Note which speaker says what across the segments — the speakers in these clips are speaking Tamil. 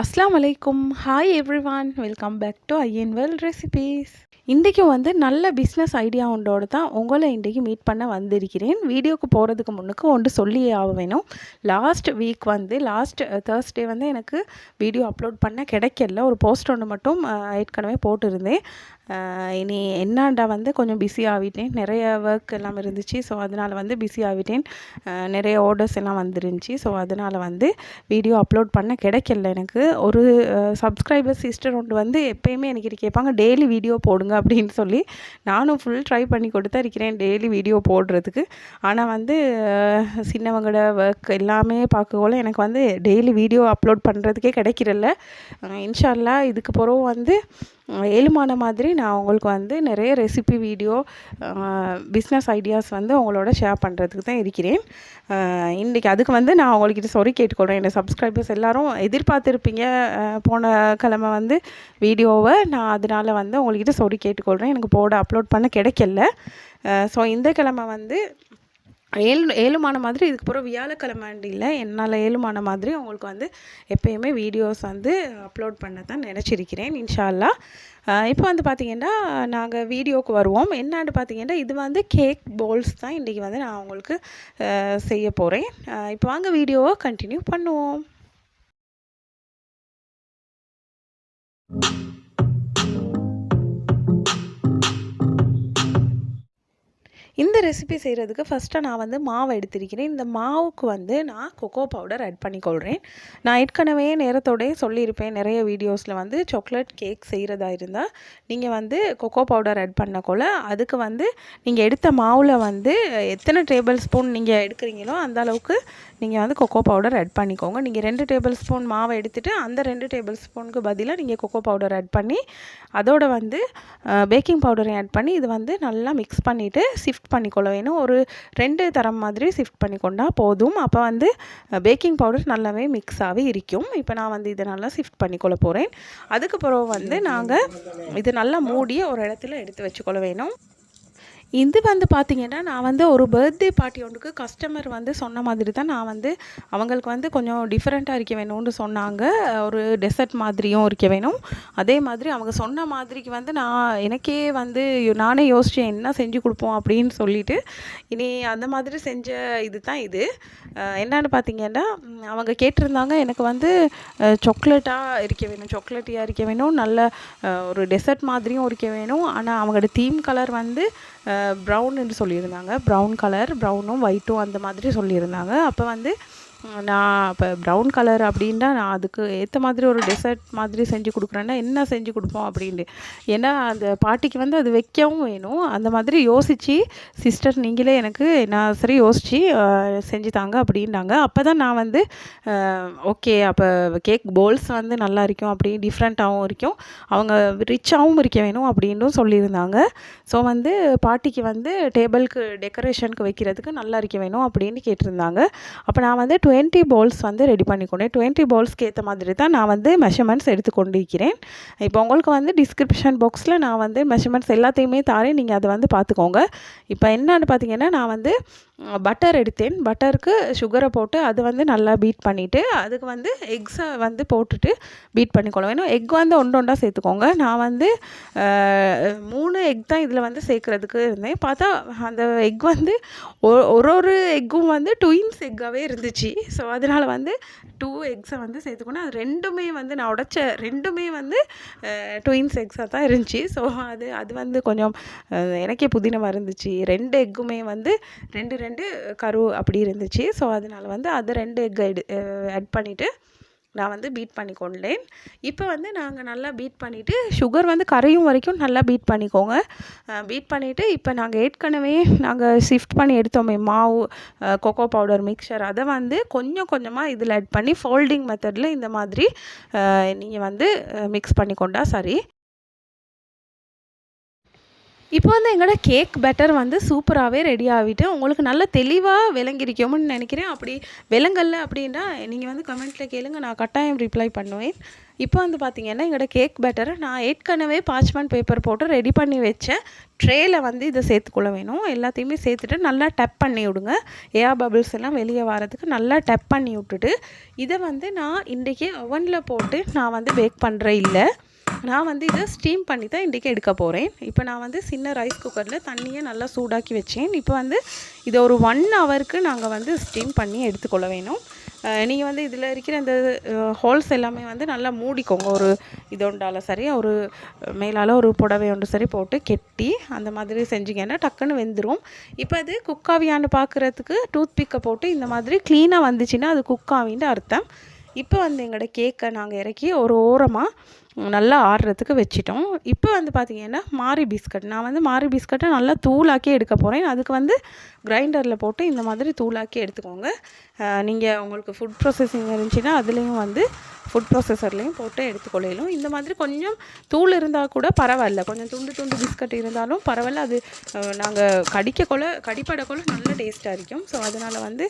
Speaker 1: அஸ்லாம் வலைக்கும் hi everyone welcome back to IN world recipes இன்றைக்கும் வந்து நல்ல பிஸ்னஸ் ஐடியா ஒன்றோடு தான் உங்களை இன்றைக்கு மீட் பண்ண வந்திருக்கிறேன். வீடியோக்கு போகிறதுக்கு முன்னுக்கு ஒன்று சொல்லியே ஆக வேணும் லாஸ்ட் வீக் வந்து லாஸ்ட் தேர்ஸ்டே uh, வந்து எனக்கு வீடியோ அப்லோட் பண்ண கிடைக்கல. ஒரு போஸ்ட் ஒன்று மட்டும் uh, ஏற்கனவே போட்டிருந்தேன். இனி என்னடா வந்து கொஞ்சம் பிஸி ஆகிட்டேன். நிறைய ஒர்க் எல்லாம் இருந்துச்சு. ஸோ அதனால் வந்து பிஸி ஆகிட்டேன். நிறைய ஆர்டர்ஸ் எல்லாம் வந்துருந்துச்சு. ஸோ அதனால் வந்து வீடியோ அப்லோட் பண்ண கிடைக்கல எனக்கு. ஒரு சப்ஸ்கிரைபர் சிஸ்டர் ஒன்று வந்து எப்பயுமே எனக்கு கேட்பாங்க டெய்லி வீடியோ போடுங்க அப்படின்னு சொல்லி நானும் ஃபுல் ட்ரை பண்ணி கொடுத்தா இருக்கிறேன் டெய்லி வீடியோ போடுறதுக்கு. ஆனால் வந்து சின்னவங்களோட ஒர்க் எல்லாமே பார்க்கக்குள்ள எனக்கு வந்து டெய்லி வீடியோ அப்லோட் பண்ணுறதுக்கே கிடைக்கிறல்ல இன்ஷால்லா இதுக்கு பிறகு வந்து ஏழுமான மாதிரி நான் உங்களுக்கு வந்து நிறைய ரெசிபி வீடியோ பிஸ்னஸ் ஐடியாஸ் வந்து உங்களோட ஷேர் பண்ணுறதுக்கு தான் இருக்கிறேன். இன்றைக்கி அதுக்கு வந்து நான் உங்கள்கிட்ட சாரி கேட்டுக்கொள்கிறேன் என்னோட சப்ஸ்கிரைபர்ஸ் எல்லோரும் எதிர்பார்த்துருப்பீங்க. போன கிழமை வந்து வீடியோவை நான் அதனால் வந்து உங்கள்கிட்ட சொறி கேட்டுக்கொள்கிறேன் எனக்கு போட அப்லோட் பண்ண கிடைக்கல. ஸோ இந்த கிழமை வந்து ஏழு ஏழுமான மாதிரி இதுக்கு பிறகு இல்லை. என்னால் ஏழுமான மாதிரி உங்களுக்கு வந்து எப்பயுமே வீடியோஸ் வந்து அப்லோட் பண்ண தான் நினச்சிருக்கிறேன் இன்ஷால்லா. இப்போ வந்து பார்த்திங்கன்னா நாங்கள் வீடியோவுக்கு வருவோம். என்னான்னு பார்த்தீங்கன்னா இது வந்து கேக் போல்ஸ் தான் இன்றைக்கி வந்து நான் உங்களுக்கு செய்ய போகிறேன் இப்போ வாங்க வீடியோவை கண்டினியூ பண்ணுவோம். இந்த ரெசிபி செய்கிறதுக்கு ஃபஸ்ட்டாக நான் வந்து மாவு எடுத்திருக்கிறேன். இந்த மாவுக்கு வந்து நான் கொக்கோ பவுடர் ஆட் பண்ணிக்கொள்கிறேன் நான் ஏற்கனவே நேரத்தோடய சொல்லியிருப்பேன். நிறைய வீடியோஸில் வந்து சாக்லேட் கேக் செய்கிறதா இருந்தால் நீங்கள் வந்து கொக்கோ பவுடர் ஆட் பண்ணக்குள்ள அதுக்கு வந்து நீங்கள் எடுத்த மாவில் வந்து எத்தனை டேபிள் ஸ்பூன் நீங்கள் எடுக்கிறீங்களோ அந்த அளவுக்கு நீங்கள் வந்து கொக்கோ பவுடர் ஆட் பண்ணிக்கோங்க. நீங்கள் ரெண்டு டேபிள் ஸ்பூன் மாவை எடுத்துகிட்டு அந்த ரெண்டு டேபிள் ஸ்பூனுக்கு பதிலாக நீங்கள் கொக்கோ பவுடர் ஆட் பண்ணி அதோட வந்து பேக்கிங் பவுடரையும் ஆட் பண்ணி இது வந்து நல்லா மிக்ஸ் பண்ணிவிட்டு ஷிஃப்ட் பண்ணி பண்ணிக்கொள்ள வேணும். ஒரு ரெண்டு தரம் மாதிரி ஷிஃப்ட் பண்ணிக்கொண்டா போதும். அப்போ வந்து பேக்கிங் பவுடர் நல்லாவே மிக்ஸ் ஆகி இருக்கும். இப்போ நான் வந்து இதை நல்லா ஷிஃப்ட் பண்ணிக்கொள்ள போகிறேன் அதுக்கு பிறகு வந்து நாங்கள் இது நல்லா மூடி ஒரு இடத்துல எடுத்து வச்சுக்கொள்ள வேணும். இது வந்து பார்த்திங்கன்னா நான் வந்து ஒரு பர்த்டே பார்ட்டி ஒன்றுக்கு கஸ்டமர் வந்து சொன்ன மாதிரி தான் நான் வந்து அவங்களுக்கு வந்து கொஞ்சம் டிஃப்ரெண்ட்டாக இருக்க வேணும்னு சொன்னாங்க. ஒரு டெசர்ட் மாதிரியும் இருக்க வேணும். அதே மாதிரி அவங்க சொன்ன மாதிரிக்கு வந்து நான் எனக்கே வந்து நானே யோசித்தேன் என்ன செஞ்சு கொடுப்போம் அப்படின்னு சொல்லிட்டு இனி அந்த மாதிரி செஞ்ச இது தான் இது. என்னென்னு பார்த்திங்கன்னா பார்த்தீங்கன்னா அவங்க கேட்டிருந்தாங்க எனக்கு வந்து சாக்லேட்டாக இருக்க வேணும் சாக்லேட்டியாக இருக்க வேணும் நல்ல ஒரு டெசர்ட் மாதிரியும் இருக்க வேணும். ஆனால் அவங்களோட தீம் கலர் வந்து ப்ரௌன்னு சொல்லியிருந்தாங்க. ப்ரௌன் கலர் ப்ரௌனும் ஒயிட்டும் அந்த மாதிரி சொல்லியிருந்தாங்க. அப்போ வந்து நான் இப்போ ப்ரௌன் கலர் அப்படின்னா நான் அதுக்கு ஏற்ற மாதிரி ஒரு டெசர்ட் மாதிரி செஞ்சு கொடுக்குறேன்னா என்ன செஞ்சு கொடுப்போம் அப்படின்ட்டு. ஏன்னா அந்த பாட்டிக்கு வந்து அது வைக்கவும் வேணும். அந்த மாதிரி யோசித்து சிஸ்டர் நீங்களே எனக்கு நான் சரி யோசித்து செஞ்சு தாங்க அப்படின்னாங்க. அப்போ தான் நான் வந்து ஓகே அப்போ கேக் போல்ஸ் வந்து நல்லா இருக்கும் அப்படி டிஃப்ரெண்ட்டாகவும் இருக்கும். அவங்க ரிச்சாகவும் இருக்க வேணும் அப்படின்னும் சொல்லியிருந்தாங்க. ஸோ வந்து பாட்டிக்கு வந்து டேபிளுக்கு டெக்கரேஷனுக்கு வைக்கிறதுக்கு நல்லா இருக்க வேணும் அப்படின்னு கேட்டிருந்தாங்க. அப்போ நான் வந்து டுவெண்ட்டி பவுல்ஸ் வந்து ரெடி பண்ணிக்கொண்டேன் டுவெண்ட்டி பவுல்ஸ்க்கு ஏற்ற மாதிரி தான் நான் வந்து மெஷர்மெண்ட்ஸ் எடுத்துக்கொண்டு இருக்கிறேன் இப்போ உங்களுக்கு வந்து டிஸ்கிரிப்ஷன் பாக்ஸில் நான் வந்து மெஷர்மெண்ட்ஸ் எல்லாத்தையுமே தாரேன். நீங்கள் அதை வந்து பார்த்துக்கோங்க. இப்போ என்னென்னு பார்த்தீங்கன்னா நான் வந்து பட்டர் எடுத்தேன். பட்டருக்கு சுகரை போட்டு அது வந்து நல்லா பீட் பண்ணிவிட்டு அதுக்கு வந்து எக்ஸை வந்து போட்டுட்டு பீட் பண்ணிக்கொள்ளும் ஏன்னா எக் வந்து ஒன்று ஒன்றா சேர்த்துக்கோங்க. நான் வந்து மூணு எக் தான் இதில் வந்து சேர்க்குறதுக்கு இருந்தேன். பார்த்தா அந்த எக் வந்து ஒ- ஒரு ஒரு எக்கும் வந்து ட்வின்ஸ் எக்காகவே இருந்துச்சு. ஸோ அதனால் வந்து டூ எக்ஸை வந்து சேர்த்துக்கணும். அது ரெண்டுமே வந்து நான் உடைச்ச ரெண்டுமே வந்து ட்வின்ஸ் எக்ஸாக தான் இருந்துச்சு. ஸோ அது அது வந்து கொஞ்சம் எனக்கே புதினமாக இருந்துச்சு. ரெண்டு எக்குமே வந்து ரெண்டு ரெண்டு கரு அப்படி இருந்துச்சு. ஸோ அதனால் வந்து அது ரெண்டு எக் எடு ஆட் பண்ணிவிட்டு நான் வந்து பீட் பண்ணி கொண்டேன் இப்போ வந்து நாங்கள் நல்லா பீட் பண்ணிவிட்டு சுகர் வந்து கரையும் வரைக்கும் நல்லா பீட் பண்ணிக்கோங்க. பீட் பண்ணிவிட்டு இப்போ நாங்கள் ஏற்கனவே நாங்கள் ஷிஃப்ட் பண்ணி எடுத்தோமே மாவு கொக்கோ பவுடர் மிக்சர் அதை வந்து கொஞ்சம் கொஞ்சமாக இதில் ஆட் பண்ணி ஃபோல்டிங் மெத்தடில் இந்த மாதிரி நீங்கள் வந்து மிக்ஸ் பண்ணிக்கொண்டா சரி. இப்போ வந்து எங்களோட கேக் பேட்டர் வந்து சூப்பராகவே ரெடி ஆகிட்டு உங்களுக்கு நல்ல தெளிவாக விளங்கிருக்கும்னு நினைக்கிறேன். அப்படி விளங்கல்ல அப்படின்னா நீங்கள் வந்து கமெண்ட்டில் கேளுங்க. நான் கட்டாயம் ரிப்ளை பண்ணுவேன். இப்போ வந்து பார்த்தீங்கன்னா எங்களோட கேக் பேட்டரை நான் ஏற்கனவே பாச்மெண்ட் பேப்பர் போட்டு ரெடி பண்ணி வச்சேன் ட்ரேயில் வந்து இதை சேர்த்துக்கொள்ள வேணும். எல்லாத்தையுமே சேர்த்துட்டு நல்லா டப் பண்ணி விடுங்க. ஏர் பபிள்ஸ் எல்லாம் வெளியே வரதுக்கு நல்லா டப் பண்ணி விட்டுட்டு இதை வந்து நான் இன்றைக்கி அவனில் போட்டு நான் வந்து பேக் பண்ணுறேன் இல்லை. நான் வந்து இதை ஸ்டீம் பண்ணி தான் இன்றைக்கி எடுக்க போகிறேன் இப்போ நான் வந்து சின்ன ரைஸ் குக்கரில் தண்ணியை நல்லா சூடாக்கி வச்சேன். இப்போ வந்து இதை ஒரு ஒன் ஹவருக்கு நாங்கள் வந்து ஸ்டீம் பண்ணி எடுத்துக்கொள்ள வேணும். நீங்கள் வந்து இதில் இருக்கிற இந்த ஹோல்ஸ் எல்லாமே வந்து நல்லா மூடிக்கோங்க. ஒரு இதொண்டால சரி ஒரு மேலால் ஒரு புடவை ஒன்று சரி போட்டு கெட்டி அந்த மாதிரி செஞ்சிங்கன்னா டக்குன்னு வெந்துடும் இப்போ அது குக்காவியான்னு பார்க்குறதுக்கு டூத் பிக்கை போட்டு இந்த மாதிரி க்ளீனாக வந்துச்சுன்னா அது குக்காவின்னு அர்த்தம். இப்போ வந்து எங்களோட கேக்கை நாங்கள் இறக்கி ஒரு ஓரமாக நல்லா ஆடுறதுக்கு வச்சிட்டோம். இப்போ வந்து பார்த்திங்கன்னா மாரி பிஸ்கட். நான் வந்து மாரி பிஸ்கட்டை நல்லா தூளாக்கி எடுக்க போகிறேன் அதுக்கு வந்து கிரைண்டரில் போட்டு இந்த மாதிரி தூளாக்கி எடுத்துக்கோங்க. நீங்கள் உங்களுக்கு ஃபுட் ப்ராசஸிங் இருந்துச்சுன்னா அதுலேயும் வந்து ஃபுட் ப்ராசஸர்லேயும் போட்டு எடுத்துக்கொள்ளையிலும் இந்த மாதிரி கொஞ்சம் தூள் இருந்தால் கூட பரவாயில்ல. கொஞ்சம் துண்டு துண்டு பிஸ்கட் இருந்தாலும் பரவாயில்ல. அது நாங்கள் கடிக்கக்குள்ள கடிப்படக்குள்ள நல்ல டேஸ்ட்டாக இருக்கும். ஸோ அதனால் வந்து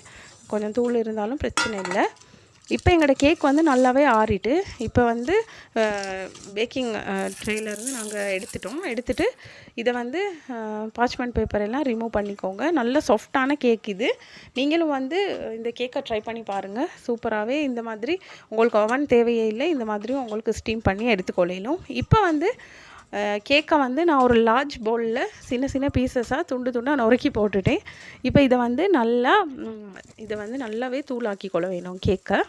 Speaker 1: கொஞ்சம் தூள் இருந்தாலும் பிரச்சனை இல்லை. இப்போ எங்களோட கேக் வந்து நல்லாவே ஆறிட்டு இப்போ வந்து பேக்கிங் ட்ரேலேருந்து நாங்கள் எடுத்துட்டோம். எடுத்துகிட்டு இதை வந்து பார்ச்மெண்ட் பேப்பர் எல்லாம் ரிமூவ் பண்ணிக்கோங்க. நல்ல சாஃப்டான கேக் இது. நீங்களும் வந்து இந்த கேக்கை ட்ரை பண்ணி பாருங்கள் சூப்பராகவே இந்த மாதிரி உங்களுக்கு அவன் தேவையே இல்லை. இந்த மாதிரியும் உங்களுக்கு ஸ்டீம் பண்ணி எடுத்துக்கொள்ளையிலும் இப்போ வந்து கேக்கை வந்து நான் ஒரு லார்ஜ் பவுலில் சின்ன சின்ன பீசஸாக துண்டு துண்டாக நொறுக்கி போட்டுட்டேன். இப்போ இதை வந்து நல்லா இதை வந்து நல்லாவே தூளாக்கி கொள்ள வேணும் கேக்கை.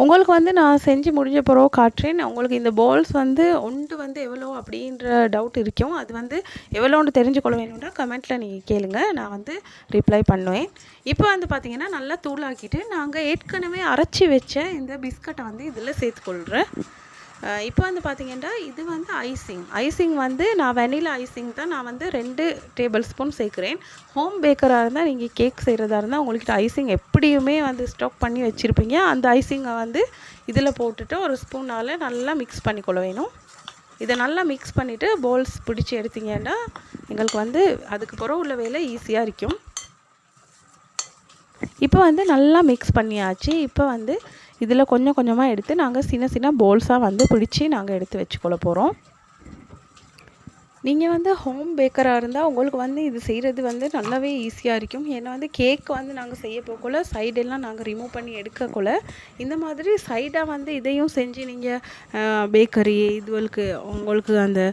Speaker 1: உங்களுக்கு வந்து நான் செஞ்சு முடிஞ்ச பிறகு காட்டுறேன். உங்களுக்கு இந்த பால்ஸ் வந்து ஒன்று வந்து எவ்வளோ அப்படின்ற டவுட் இருக்கும். அது வந்து எவ்வளோன்னு தெரிஞ்சுக்கொள்ள வேணும்னா கமெண்ட்டில் நீங்கள் கேளுங்க. நான் வந்து ரிப்ளை பண்ணுவேன். இப்போ வந்து பார்த்திங்கன்னா நல்லா தூளாக்கிட்டு நாங்கள் ஏற்கனவே அரைச்சி வச்ச இந்த பிஸ்கட்டை வந்து இதில் சேர்த்துக்கொள்கிறேன் இப்போ வந்து பார்த்திங்கன்னா இது வந்து ஐசிங் ஐசிங் வந்து நான் வெனிலா ஐசிங் தான் நான் வந்து ரெண்டு டேபிள் ஸ்பூன் சேர்க்குறேன் ஹோம் பேக்கராக இருந்தால் நீங்கள் கேக் செய்கிறதா இருந்தால் உங்கள்கிட்ட ஐசிங் எப்படியுமே வந்து ஸ்டாக் பண்ணி வச்சுருப்பீங்க. அந்த ஐசிங்கை வந்து இதில் போட்டுட்டு ஒரு ஸ்பூனால் நல்லா மிக்ஸ் பண்ணிக்கொள்ள வேணும். இதை நல்லா மிக்ஸ் பண்ணிவிட்டு போல்ஸ் பிடிச்சி எடுத்தீங்கன்னா எங்களுக்கு வந்து அதுக்கு பிறகு உள்ள வேலை ஈஸியாக இருக்கும். இப்போ வந்து நல்லா மிக்ஸ் பண்ணியாச்சு. இப்போ வந்து இதில் கொஞ்சம் கொஞ்சமாக எடுத்து நாங்கள் சின்ன சின்ன போல்ஸாக வந்து பிடிச்சி நாங்கள் எடுத்து வச்சுக்கொள்ள போகிறோம். நீங்கள் வந்து ஹோம் பேக்கராக இருந்தால் உங்களுக்கு வந்து இது செய்கிறது வந்து நல்லாவே ஈஸியாக இருக்கும். ஏன்னா வந்து கேக் வந்து நாங்கள் செய்ய போகக்குள்ள சைடெல்லாம் நாங்கள் ரிமூவ் பண்ணி எடுக்கக்குள்ள இந்த மாதிரி சைடாக வந்து இதையும் செஞ்சு நீங்கள் பேக்கரி இதுவளுக்கு உங்களுக்கு அந்த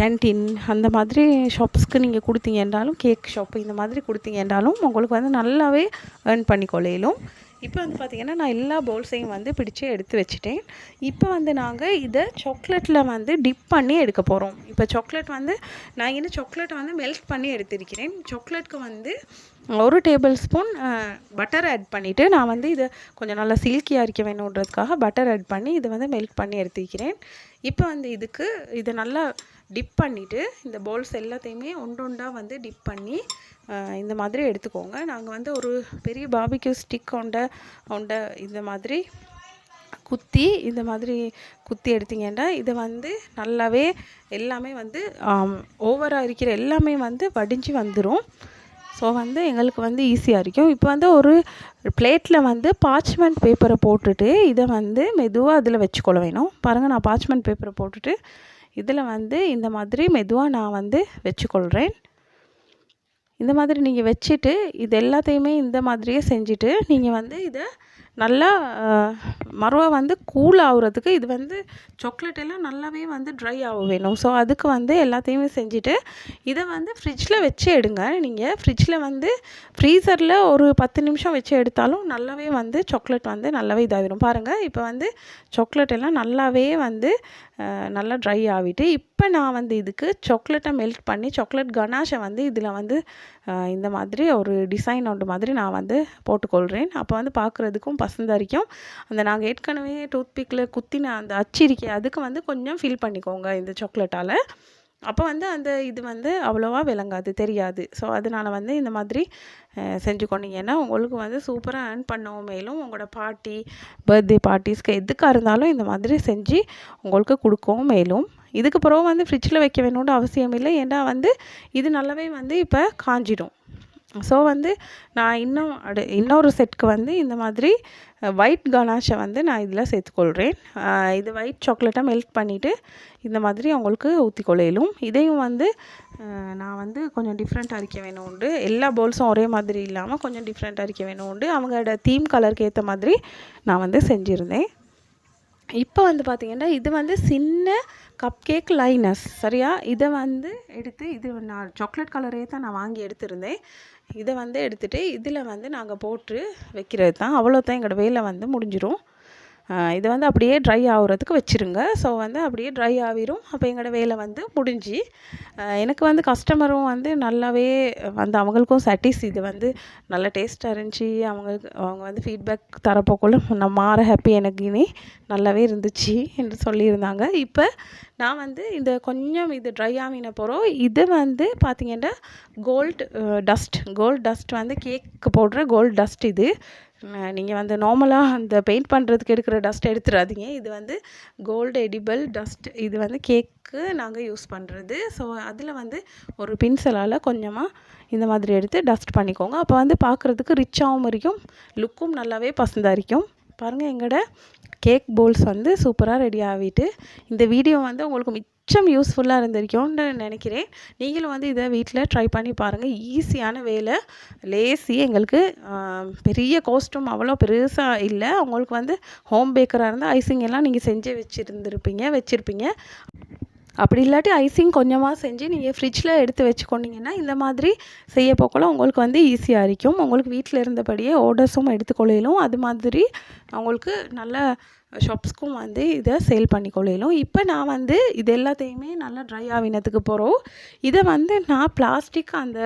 Speaker 1: கேன்டீன் அந்த மாதிரி ஷாப்ஸ்க்கு நீங்கள் கொடுத்தீங்க கேக் ஷாப்பு இந்த மாதிரி கொடுத்தீங்க உங்களுக்கு வந்து நல்லாவே ஏர்ன் பண்ணிக்கொள்ளையிலும் இப்போ வந்து பார்த்திங்கன்னா நான் எல்லா பவுல்ஸையும் வந்து பிடிச்சி எடுத்து வச்சுட்டேன். இப்போ வந்து நாங்கள் இதை சாக்லேட்டில் வந்து டிப் பண்ணி எடுக்க போகிறோம் இப்போ சாக்லேட் வந்து நான் இன்னும் சாக்லேட்டை வந்து மெல்ட் பண்ணி எடுத்திருக்கிறேன். சாக்லேட்க்கு வந்து ஒரு டேபிள் ஸ்பூன் பட்டர் ஆட் பண்ணிவிட்டு நான் வந்து இதை கொஞ்சம் நல்லா சில்கியாக இருக்க வேணுன்றதுக்காக பட்டர் ஆட் பண்ணி இதை வந்து மெல்ட் பண்ணி எடுத்துக்கிறேன் இப்போ வந்து இதுக்கு இதை நல்லா டிப் பண்ணிவிட்டு இந்த பவுல்ஸ் எல்லாத்தையுமே ஒன்று ஒன்றா வந்து டிப் பண்ணி இந்த மாதிரி எடுத்துக்கோங்க. நாங்கள் வந்து ஒரு பெரிய பாபிக்யூ ஸ்டிக் கொண்ட கொண்ட இந்த மாதிரி குத்தி இந்த மாதிரி குத்தி எடுத்தீங்கன்னா இதை வந்து நல்லாவே எல்லாமே வந்து ஓவராக இருக்கிற எல்லாமே வந்து வடிஞ்சு வந்துடும் ஸோ வந்து எங்களுக்கு வந்து ஈஸியாக இருக்கும். இப்போ வந்து ஒரு பிளேட்டில் வந்து பார்ச்மெண்ட் பேப்பரை போட்டுட்டு இதை வந்து மெதுவாக அதில் வச்சுக்கொள்ள வேணும். பாருங்கள் நான் பார்ச்மெண்ட் பேப்பரை போட்டுட்டு இதில் வந்து இந்த மாதிரி மெதுவாக நான் வந்து வச்சுக்கொள்கிறேன் இந்த மாதிரி நீங்கள் வச்சுட்டு இது எல்லாத்தையுமே இந்த மாதிரியே செஞ்சுட்டு நீங்கள் வந்து இதை நல்லா மறுவா வந்து கூல் ஆகுறதுக்கு இது வந்து சாக்லேட் எல்லாம் நல்லாவே வந்து ட்ரை ஆக வேணும். ஸோ அதுக்கு வந்து எல்லாத்தையுமே செஞ்சுட்டு இதை வந்து ஃப்ரிட்ஜில் வச்சு எடுங்க. நீங்கள் ஃப்ரிட்ஜில் வந்து ஃப்ரீசரில் ஒரு பத்து நிமிஷம் வச்சு எடுத்தாலும் நல்லாவே வந்து சாக்லேட் வந்து நல்லாவே இதாகிடும் பாருங்கள் இப்போ வந்து சாக்லேட் எல்லாம் நல்லாவே வந்து நல்லா ட்ரை ஆகிட்டு இப்போ நான் வந்து இதுக்கு சாக்லேட்டை மெல்ட் பண்ணி சாக்லேட் கனாஷை வந்து இதில் வந்து இந்த மாதிரி ஒரு டிசைன் ஒன்று மாதிரி நான் வந்து போட்டுக்கொள்கிறேன் அப்போ வந்து பார்க்குறதுக்கும் பசந்தரிக்கும் அந்த நாங்கள் ஏற்கனவே டூத்பிக்கில் குத்தின அந்த அச்சிரிக்கை அதுக்கு வந்து கொஞ்சம் ஃபில் பண்ணிக்கோங்க இந்த சாக்லேட்டால் அப்போ வந்து அந்த இது வந்து அவ்வளோவா விளங்காது தெரியாது. ஸோ அதனால் வந்து இந்த மாதிரி செஞ்சு கொண்டீங்கன்னா உங்களுக்கு வந்து சூப்பராக ஏர்ன் பண்ணவும் மேலும் உங்களோட பார்ட்டி பர்த்டே பார்ட்டிஸ்க்கு எதுக்காக இருந்தாலும் இந்த மாதிரி செஞ்சு உங்களுக்கு கொடுக்கவும் மேலும். இதுக்கு பிறகு வந்து ஃப்ரிட்ஜில் வைக்க வேணும்னு அவசியம் இல்லை. ஏன்னா வந்து இது நல்லாவே வந்து இப்போ காஞ்சிடும். ஸோ வந்து நான் இன்னும் அடு இன்னொரு செட்க்கு வந்து இந்த மாதிரி ஒயிட் கனாஷை வந்து நான் இதில் சேர்த்துக்கொள்கிறேன் இது ஒயிட் சாக்லேட்டாக மெல்ட் பண்ணிவிட்டு இந்த மாதிரி அவங்களுக்கு ஊற்றிக்கொள்ளையிலும் இதையும் வந்து நான் வந்து கொஞ்சம் டிஃப்ரெண்ட் அரிக்க வேணும் உண்டு. எல்லா பவுல்ஸும் ஒரே மாதிரி இல்லாமல் கொஞ்சம் டிஃப்ரெண்ட்டாக அரிக்க வேணும் உண்டு. அவங்களோட தீம் கலருக்கு ஏற்ற மாதிரி நான் வந்து செஞ்சுருந்தேன். இப்போ வந்து பார்த்திங்கன்னா இது வந்து சின்ன கப் கேக் லைனஸ் சரியா? இதை வந்து எடுத்து இது நான் சாக்லேட் கலரே தான் நான் வாங்கி எடுத்திருந்தேன். இதை வந்து எடுத்துகிட்டு இதில் வந்து நாங்கள் போட்டு வைக்கிறது தான் அவ்வளோ தான் எங்களோட வேலை வந்து முடிஞ்சிடும் இதை வந்து அப்படியே ட்ரை ஆகுறதுக்கு வச்சுருங்க. ஸோ வந்து அப்படியே ட்ரை ஆகிரும் அப்போ எங்களோட வேலை வந்து முடிஞ்சு. எனக்கு வந்து கஸ்டமரும் வந்து நல்லாவே வந்து அவங்களுக்கும் சட்டிஸ் இது வந்து நல்ல டேஸ்ட்டாக இருந்துச்சு. அவங்களுக்கு அவங்க வந்து ஃபீட்பேக் தரப்போக்குள்ள நான் மாற ஹாப்பி எனக்கு இனி நல்லாவே இருந்துச்சு என்று சொல்லியிருந்தாங்க. இப்போ நான் வந்து இந்த கொஞ்சம் இது ட்ரை ஆகின போகிறோம் இது வந்து பார்த்திங்கன்னா கோல்டு டஸ்ட் கோல்டு டஸ்ட் வந்து கேக்கு போடுற கோல்டு டஸ்ட் இது. நீங்கள் வந்து நார்மலாக அந்த பெயிண்ட் பண்ணுறதுக்கு எடுக்கிற டஸ்ட் எடுத்துடாதீங்க. இது வந்து கோல்டு எடிபிள் டஸ்ட் இது வந்து கேக்கு நாங்கள் யூஸ் பண்ணுறது ஸோ அதில் வந்து ஒரு பின்சலால் கொஞ்சமாக இந்த மாதிரி எடுத்து டஸ்ட் பண்ணிக்கோங்க. அப்போ வந்து பார்க்குறதுக்கு ரிச்சாகவும் இருக்கும் லுக்கும் நல்லாவே பசந்தாக இருக்கும். பாருங்கள் எங்களோட கேக் போல்ஸ் வந்து சூப்பராக ரெடி ஆகிட்டு இந்த வீடியோ வந்து உங்களுக்கு கொஞ்சம் யூஸ்ஃபுல்லாக இருந்திருக்கும்னு நினைக்கிறேன். நீங்களும் வந்து இதை வீட்டில் ட்ரை பண்ணி பாருங்கள் ஈஸியான வேலை. லேசி எங்களுக்கு பெரிய கோஸ்ட்டும் அவ்வளோ பெருசாக இல்லை. உங்களுக்கு வந்து ஹோம் பேக்கராக இருந்தால் ஐசிங் எல்லாம் நீங்கள் செஞ்சு வச்சுருந்துருப்பீங்க வச்சுருப்பீங்க. அப்படி இல்லாட்டி ஐசிங் கொஞ்சமாக செஞ்சு நீங்கள் ஃப்ரிட்ஜில் எடுத்து வச்சுக்கொண்டீங்கன்னா இந்த மாதிரி செய்ய போக்குள்ள உங்களுக்கு வந்து ஈஸியாக இருக்கும். உங்களுக்கு வீட்டில் இருந்தபடியே ஆர்டர்ஸும் எடுத்துக்கொள்ளையிலும் அது மாதிரி அவங்களுக்கு நல்ல ஷாப்ஸ்க்கும் வந்து இதை சேல் பண்ணி கொள்ளையிலும் இப்போ நான் வந்து இது எல்லாத்தையுமே நல்லா ட்ரை ஆகினதுக்கு போகிறோம் இதை வந்து நான் பிளாஸ்டிக் அந்த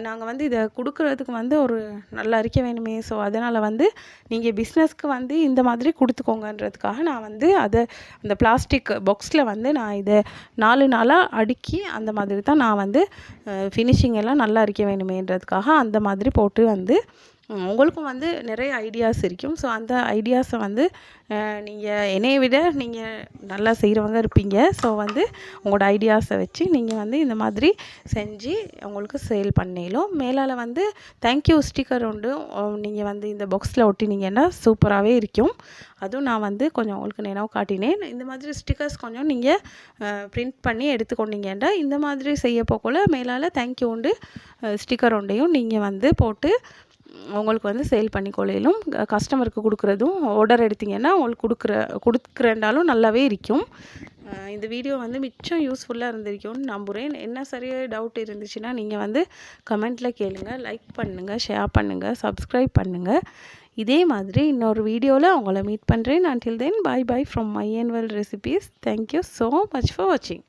Speaker 1: நாங்கள் வந்து இதை கொடுக்குறதுக்கு வந்து ஒரு நல்லா அரிக்க வேணுமே. ஸோ அதனால் வந்து நீங்கள் பிஸ்னஸ்க்கு வந்து இந்த மாதிரி கொடுத்துக்கோங்கன்றதுக்காக நான் வந்து அதை அந்த பிளாஸ்டிக் பாக்ஸில் வந்து நான் இதை நாலு நாளாக அடுக்கி அந்த மாதிரி தான் நான் வந்து ஃபினிஷிங் எல்லாம் நல்லா அரிக்க வேணுமேன்றதுக்காக அந்த மாதிரி போட்டு வந்து உங்களுக்கும் வந்து நிறைய ஐடியாஸ் இருக்கும். ஸோ அந்த ஐடியாஸை வந்து நீங்கள் என்னையை விட நீங்கள் நல்லா செய்கிறவங்க இருப்பீங்க. ஸோ வந்து உங்களோட ஐடியாஸை வச்சு நீங்கள் வந்து இந்த மாதிரி செஞ்சு உங்களுக்கு சேல் பண்ணிடலாம் மேலால் வந்து தேங்க்யூ ஸ்டிக்கர் உண்டு. நீங்கள் வந்து இந்த பாக்ஸில் ஒட்டினீங்கன்னா சூப்பராகவே இருக்கும். அதுவும் நான் வந்து கொஞ்சம் உங்களுக்கு நினைவு காட்டினேன். இந்த மாதிரி ஸ்டிக்கர்ஸ் கொஞ்சம் நீங்கள் பிரிண்ட் பண்ணி எடுத்துக்கொண்டீங்கன்னா இந்த மாதிரி செய்ய போக்குள்ள மேலால் தேங்க்யூ உண்டு ஸ்டிக்கர் உண்டையும் நீங்கள் வந்து போட்டு உங்களுக்கு வந்து சேல் பண்ணி கொள்ளையிலும் கஸ்டமருக்கு கொடுக்குறதும் ஆர்டர் எடுத்தீங்கன்னா உங்களுக்கு கொடுக்குற கொடுக்குறேன்டாலும் நல்லாவே இருக்கும். இந்த வீடியோ வந்து மிச்சம் யூஸ்ஃபுல்லாக இருந்திருக்கும்னு நம்புகிறேன் என்ன சரியாக டவுட் இருந்துச்சுன்னா நீங்கள் வந்து கமெண்ட்டில் கேளுங்கள் லைக் பண்ணுங்கள் ஷேர் பண்ணுங்கள் சப்ஸ்கிரைப் பண்ணுங்கள் இதே மாதிரி இன்னொரு வீடியோவில் அவங்கள மீட் பண்ணுறேன் until then bye bye from my and well recipes thank you so much for வாட்சிங்